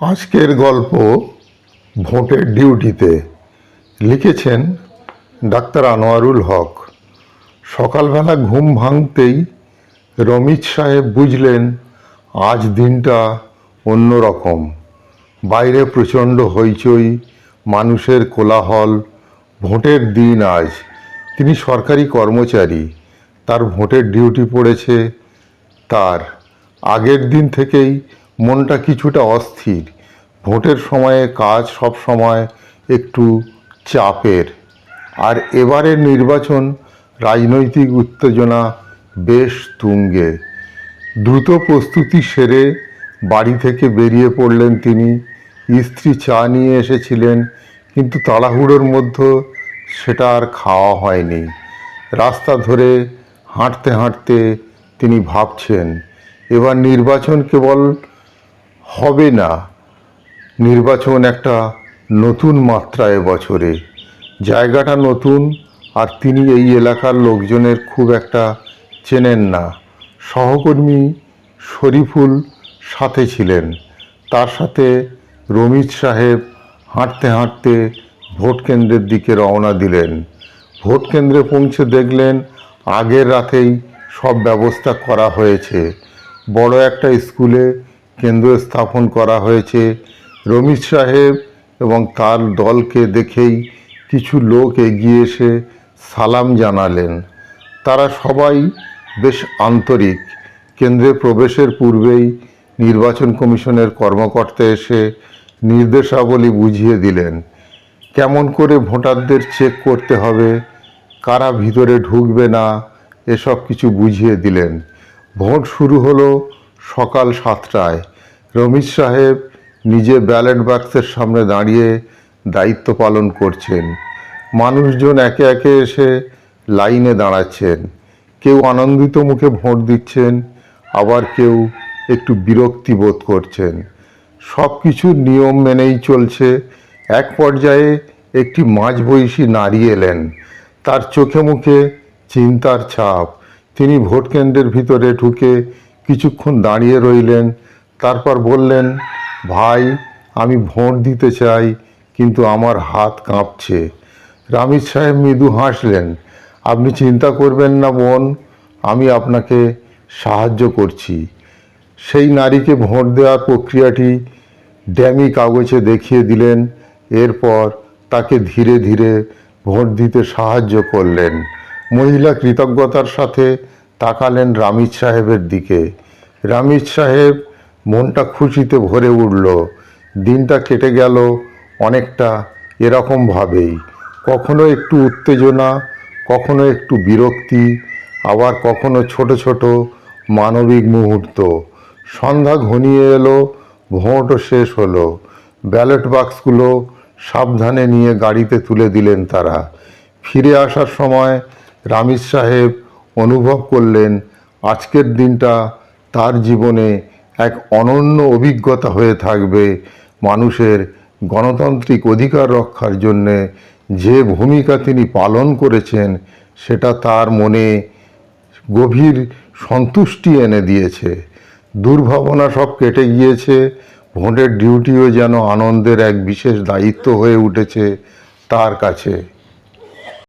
আজকের গল্প ভোটের ডিউটিতে লিখেছেন ডাক্তার আনোয়ারুল হক। সকালবেলা ঘুম ভাঙতেই রমিত সাহেব বুঝলেন, আজ দিনটা অন্যরকম। বাইরে প্রচণ্ড হইচই, মানুষের কোলাহল, ভোটের দিন আজ। তিনি সরকারি কর্মচারী, তার ভোটের ডিউটি পড়েছে তার। আগের দিন থেকেই মনটা কিছুটা অস্থির। ভোটের সময়ে কাজ সব সময় একটু চাপের। আর এবারের নির্বাচন রাজনৈতিক উত্তেজনা বেশ তুঙ্গে। দ্রুত প্রস্তুতি সেরে বাড়ি থেকে বেরিয়ে পড়লেন তিনি। স্ত্রী চা নিয়ে এসেছিলেন, কিন্তু তাড়াহুড়োর মধ্যে সেটা আর খাওয়া হয়নি। রাস্তা ধরে হাঁটতে হাঁটতে তিনি ভাবছেন, এবার নির্বাচন কেবল হবে না। নির্বাচন একটা নতুন মাত্রা বছরে জায়গাটা নতুন আর তিনি এই এলাকার লোকজনের খুব একটা চেনেন না। সহকর্মী শরীফুল সাথে ছিলেন। তার সাথে রমিত সাহেব হাঁটতে হাঁটতে ভোট কেন্দ্রের দিকে রওনা দিলেন। ভোট কেন্দ্রে পৌঁছে দেখলেন আগের রাতেই সব ব্যবস্থা করা হয়েছে। বড় একটা স্কুলে কেন্দ্র স্থাপন করা হয়েছে। রমিত সাহেব এবং তার দলকে দেখেই কিছু লোক এগিয়ে এসে সালাম জানালেন। তারা সবাই বেশ আন্তরিক। কেন্দ্রে প্রবেশের পূর্বেই নির্বাচন কমিশনের কর্মকর্তা এসে নির্দেশাবলী বুঝিয়ে দিলেন। কেমন করে ভোটারদের চেক করতে হবে, কারা ভিতরে ঢুকবে না, এসব কিছু বুঝিয়ে দিলেন। ভোট শুরু হলো সকাল সাতটায়। রমিত সাহেব নিজে ব্যালট বাক্সের সামনে দাঁড়িয়ে দায়িত্ব পালন করছেন। মানুষজন একে একে এসে লাইনে দাঁড়াচ্ছেন। কেউ আনন্দিত মুখে ভোট দিচ্ছেন, আবার কেউ একটু বিরক্তি বোধ করছেন। সব কিছু নিয়ম মেনেই চলছে। এক পর্যায়ে একটি মাঝবয়সী নারী এলেন। তার চোখে মুখে চিন্তার ছাপ। তিনি ভোট কেন্দ্রের ভিতরে ঢুকে কিছুক্ষণ দাঁড়িয়ে রইলেন, তারপর বললেন, ভাই, আমি ভোট দিতে চাই, কিন্তু আমার হাত কাঁপছে। রামিত সাহেব মৃদু হাসলেন, আপনি চিন্তা করবেন না বোন, আমি আপনাকে সাহায্য করছি। সেই নারীকে ভোট দেওয়ার প্রক্রিয়াটি ড্যামি কাগজে দেখিয়ে দিলেন, এরপর তাকে ধীরে ধীরে ভোট দিতে সাহায্য করলেন। মহিলা কৃতজ্ঞতার সাথে তাকালেন রামিত সাহেবের দিকে। রামিত সাহেব মনটা খুশিতে ভরে উঠল। দিনটা কেটে গেল অনেকটা এরকমভাবেই কখনো একটু উত্তেজনা, কখনো একটু বিরক্তি, আবার কখনো ছোট ছোট মানবিক মুহূর্ত। সন্ধ্যা ঘনিয়ে এলো, ভোটও শেষ হলো। ব্যালট বাক্সগুলো সাবধানে নিয়ে গাড়িতে তুলে দিলেন তারা। ফিরে আসার সময় রামিত সাহেব অনুভব করলেন আজকের দিনটা তার জীবনে এক অনন্য অভিজ্ঞতা হয়ে থাকবে মানুষের গণতান্ত্রিক অধিকার রক্ষার জন্যে যে ভূমিকা তিনি পালন করেছেন সেটা তার মনে গভীর সন্তুষ্টি এনে দিয়েছে। দুর্ভাবনা সব কেটে গিয়েছে, ভোটের ডিউটিও যেন আনন্দের এক বিশেষ দায়িত্ব হয়ে উঠেছে তার কাছে।